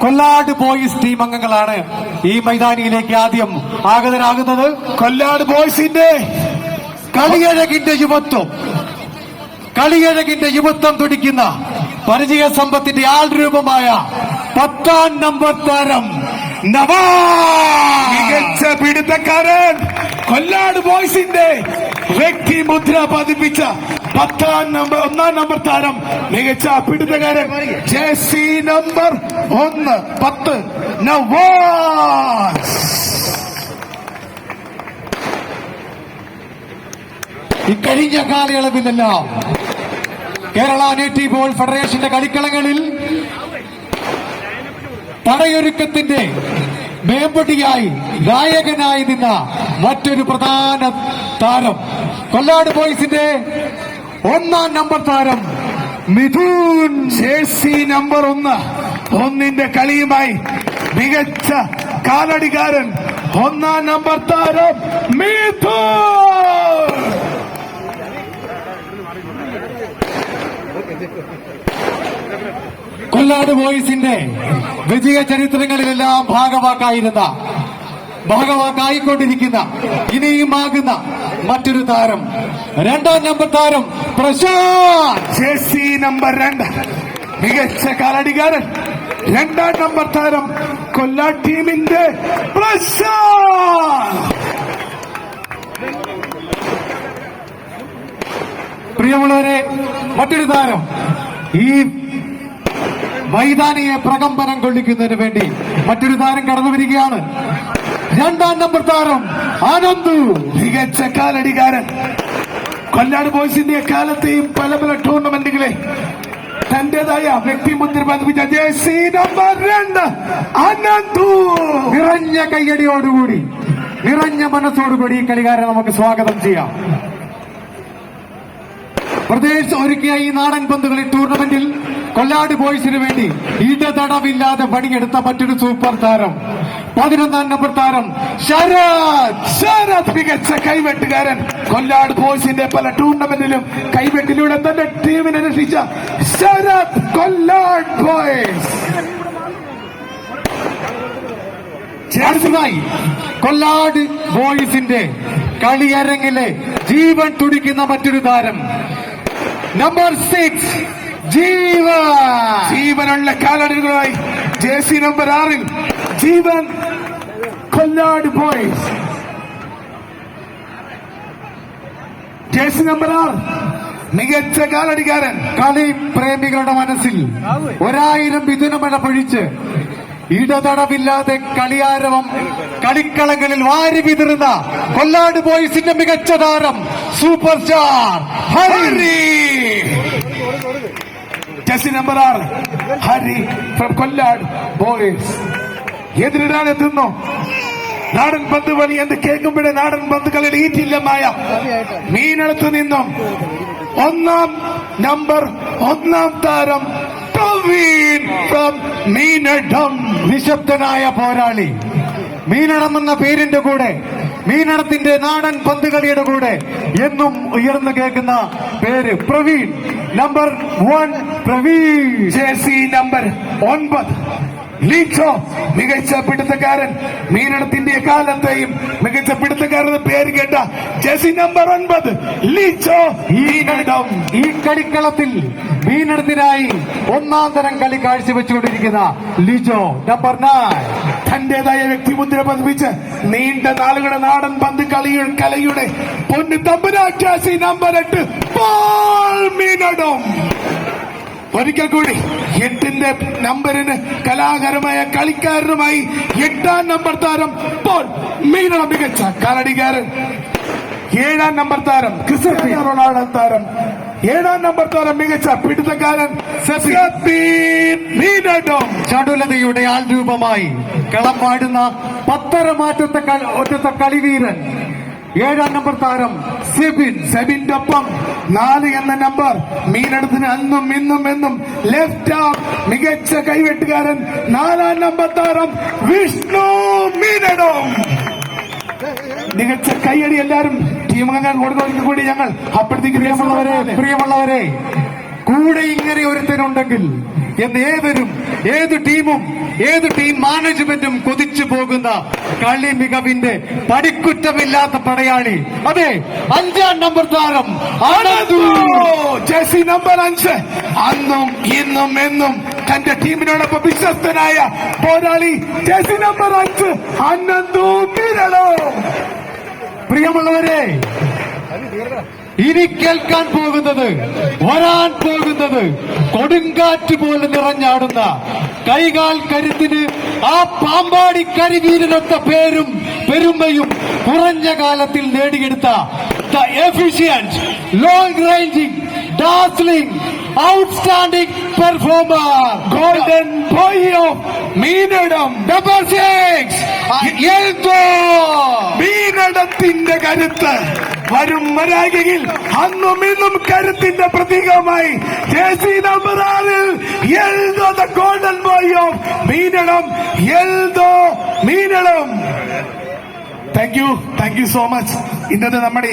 Kollad boys team അംഗങ്ങളാണ് ഈ മൈതാനിയിലേക്ക് ആദ്യം ആഗതരാകുന്നത്. കൊല്ലാട് ബോയ്സിന്റെ കളിയഴകിന്റെ യുവത്വം. കളിയഴകിന്റെ യുവത്വം തുടിക്കുന്ന പരിചയ സമ്പത്തിന്റെ ആൾ രൂപമായ പത്താം നമ്പർ താരം നവാ മികച്ച പിടുത്തക്കാരൻ കൊല്ലാട് ബോയ്സിന്റെ വ്യക്തി മുദ്ര പതിപ്പിച്ച പത്താം നമ്പർ ഒന്നാം നമ്പർ താരം മികച്ച പിടുത്തകാരൻ ജെ സി നമ്പർ ഒന്ന് പത്ത് നവാസ്. ഇക്കഴിഞ്ഞ കാലയളവിലെല്ലാം കേരള നേറ്റി ബോൾ ഫെഡറേഷന്റെ കളിക്കളങ്ങളിൽ പടയൊരുക്കത്തിന്റെ മേമ്പടിയായി ഗായകനായി നിന്ന മറ്റൊരു പ്രധാന താരം. കൊല്ലാട് ബോയ്സിന്റെ ഒന്നാം നമ്പർ താരം മിഥുൻ ജേഴ്സി നമ്പർ ഒന്ന്. ഒന്നിന്റെ കളിയുമായി മികച്ച കാലടികാരൻ ഒന്നാം നമ്പർ താരം മിഥുൻ. കൊല്ലാട് ബോയ്സിന്റെ വിജയ ചരിത്രങ്ങളിലെല്ലാം ഭാഗവാക്കായിരുന്ന ഭാഗവാക്കായിക്കൊണ്ടിരിക്കുന്ന ഇനിയും ആകുന്ന മറ്റൊരു താരം രണ്ടാം നമ്പർ താരം പ്രശാന്ത്. ജേഴ്സി നമ്പർ രണ്ട് മികച്ച കാലടികാരൻ. രണ്ടാം നമ്പർ താരം കൊല്ലാട് ടീമിന്റെ പ്രശാന്ത്. പ്രിയമുള്ളവരെ മറ്റൊരു താരം ഈ മൈതാനിയെ പ്രകമ്പനം കൊള്ളിക്കുന്നതിന് വേണ്ടി മറ്റൊരു താരം കടന്നു വരികയാണ്. രണ്ടാം നമ്പർ താരം ആനന്ദു. മികച്ച കാലടികാരൻ കൊല്ലാട് ബോയ്സിന്റെ എക്കാലത്തെയും പല പല ടൂർണമെന്റുകളെ തന്റേതായ വ്യക്തിമുദ്ര പതിപ്പിച്ച ജേഴ്സി നമ്പർ രണ്ട് അനന്തു നിറഞ്ഞ കയ്യടിയോടുകൂടി നിറഞ്ഞ മനസ്സോടുകൂടി ഈ കളികാരെ നമുക്ക് സ്വാഗതം ചെയ്യാം. പ്രദേശ് ഒരുക്കിയ ഈ നാടൻ പന്തുകളി ടൂർണമെന്റിൽ കൊല്ലാട് ബോയ്സിന് വേണ്ടി ഇടതടവില്ലാതെ പണിയെടുത്ത മറ്റൊരു സൂപ്പർ താരം. പതിനൊന്നാം നമ്പർ താരം ശരത്. ശരത് മികച്ച കൈവെട്ടുകാരൻ. കൊല്ലാട് ബോയ്സിന്റെ പല ടൂർണമെന്റിലും കൈവെട്ടിലൂടെ തന്റെ ടീമിനെ രക്ഷിച്ച ശരത് കൊല്ലാട് ബോയ്സ് അടുത്തതായി കൊല്ലാട് ബോയ്സിന്റെ കളിയരങ്ങിലെ ജീവൻ തുടിക്കുന്ന മറ്റൊരു താരം. Number six Jeevan. ജീവനുള്ള കാലടികളായി. ജെ സി നമ്പർ ആറിൽ Jeevan Kollad boys JC number ആറ്. മികച്ച കാലടിക്കാരൻ കളി പ്രേമികളുടെ മനസ്സിൽ ഒരായിരം മിഥുനമഴ പൊഴിച്ച് ഇടതടവില്ലാതെ കളിയാരവം കളിക്കളങ്ങളിൽ വാരി വിതിരുന്ന കൊല്ലാട് ബോയ്സിന്റെ മികച്ച താരം super star Hari. Hari number ആറ് ഹരി ഫ്രം കൊല്ലാട്. ബോയ്സ് എതിരിടാനെത്തുന്നു നാടൻ പന്ത് കളി എന്ന് കേൾക്കുമ്പോഴേ നാടൻ പന്ത് കളിയുടെ ഈറ്റില്ലമായ മീനടുത്ത് നിന്നും ഒന്നാം നമ്പർ ഒന്നാം താരം പ്രവീൺ ഫ്രം മീനടം നിശബ്ദനായ പോരാളി. മീനടം എന്ന പേരിന്റെ കൂടെ മീനടത്തിന്റെ നാടൻ പന്തുകളിയുടെ കൂടെ എന്നും ഉയർന്നു കേൾക്കുന്ന പേര് പ്രവീൺ. Number one Praveen. ജേസി നമ്പർ ഒൻപത്. ലീച്ചോ മികച്ച പിടുത്തക്കാരൻ. മീനടത്തിന്റെ എക്കാലത്തെയും മികച്ച പിടുത്തക്കാരൻ പേര് കേട്ട ജെസി നമ്പർ ഒൻപത് ലീച്ചോ മീനടം. ഈ കളിക്കളത്തിൽ മീനടത്തിനായി ഒന്നാം തരം കളി കാഴ്ചവെച്ചുകൊണ്ടിരിക്കുന്ന ലിജോ നമ്പർ നയൻ. തന്റേതായ വ്യക്തിമുദ്ര പതിപ്പിച്ച് നീണ്ട നാളുകളുടെ നാടൻ പന്ത് കളിയുടെ കലയുടെ പൊന്ന് തമ്പുരാറ്റാസി നമ്പർ എട്ട് പാൾ മീനടം. ഒരിക്കൽ കൂടി എട്ടിന്റെ നമ്പറിന് കലാകാരമായ കളിക്കാരനുമായി എട്ടാം നമ്പർ താരം പോൾ മീനടം മികച്ച കാലടികാരൻ ഏഴാം നമ്പർ താരം ക്രിസ്ത്യാനോ റൊണാൾഡോ താരം. ഏഴാം നമ്പർ താരം മികച്ച പിടുത്തക്കാരൻ ചടുലതയുടെ ആൾ രൂപമായി കളം പാടുന്ന പത്തര മാറ്റത്തെ ഒറ്റത്തെ കളിവീരൻ ഏഴാം നമ്പർ താരം സെബിൻ സെബിന്റെ ഒപ്പം നാല് എന്ന നമ്പർ. മീനടത്തിന് അന്നും ഇന്നും എന്നും ലെഫ്റ്റ് ആം മികച്ച കൈവെട്ടുകാരൻ നാലാം നമ്പർ താരം വിഷ്ണു മീനടം. മികച്ച കൈയടി എല്ലാരും ടീം അംഗങ്ങൾ കൊടുക്കുന്നതിന് കൂടി ഞങ്ങൾ അപ്പോഴത്തേക്ക് പ്രിയമുള്ളവരെ പ്രിയമുള്ളവരെ കൂടെ ഇങ്ങനെ ഒരുത്തനുണ്ടെങ്കിൽ എന്ന് ഏവരും ഏത് ടീമും ഏത് ടീം മാനേജ്മെന്റും കൊതിച്ചു പോകുന്ന കളി മികവിന്റെ പടിക്കുറ്റമില്ലാത്ത പടയാളി. അതെ അഞ്ചാം നമ്പർ താരം ജെസി നമ്പർ അഞ്ച്. അന്നും ഇന്നും എന്നും തന്റെ ടീമിനോടൊപ്പം വിശ്വസ്തനായ പോരാളി ജേഴ്സി നമ്പർ അഞ്ച് അനന്തു മീനടോ പ്രിയമുള്ളവരെ ഇനി കേൾക്കാൻ പോകുന്നത് വരാൻ പോകുന്നത് കൊടുങ്കാറ്റ് പോലെ നിറഞ്ഞാടുന്ന കൈകാൽ കരുത്തിന് ആ പാമ്പാടി കരിവീരനൊത്ത പേരും പെരുമയും കുറഞ്ഞ കാലത്തിൽ നേടിയെടുത്ത the efficient long ranging dazzling outstanding performer golden boy of Meenadam double six മീനടത്തിന്റെ കരുത്ത്. വരും വരാകയിൽ അന്നും ഇന്നും കരുത്തിന്റെ പ്രതീകമായി സി നമ്പർ ആറിൽ Eldho the golden boy of Meenadam. Eldho Meenadam. Thank you thank you so much ഇന്നത്തെ നമ്മുടെ